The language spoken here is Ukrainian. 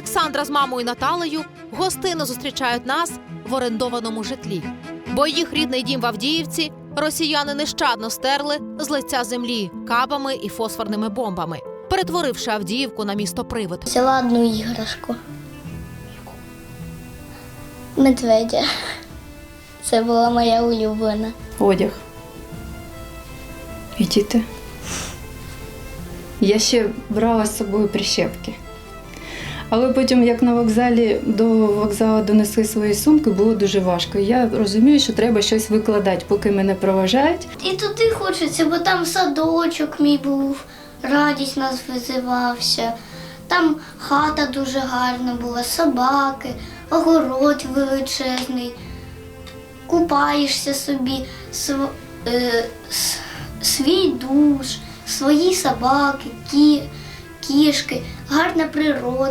Олександра з мамою Наталею гостинно зустрічають нас в орендованому житлі, бо їх рідний дім в Авдіївці росіяни нещадно стерли з лиця землі кабами і фосфорними бомбами, перетворивши Авдіївку на місто привид. Взяла одну іграшку. Медведя. Це була моя улюблена. одяг. І діти. Я ще брала з собою прищепки. Але потім, як на вокзалі до вокзалу донесли свої сумки, було дуже важко. Я розумію, що треба щось викладати, поки мене проважають. І туди хочеться, бо там садочок мій був, радість нас визивався. Там хата дуже гарна була, собаки, огород величезний. Купаєшся собі, св- е, свій душ, свої собаки, кі, кішки, гарна природа.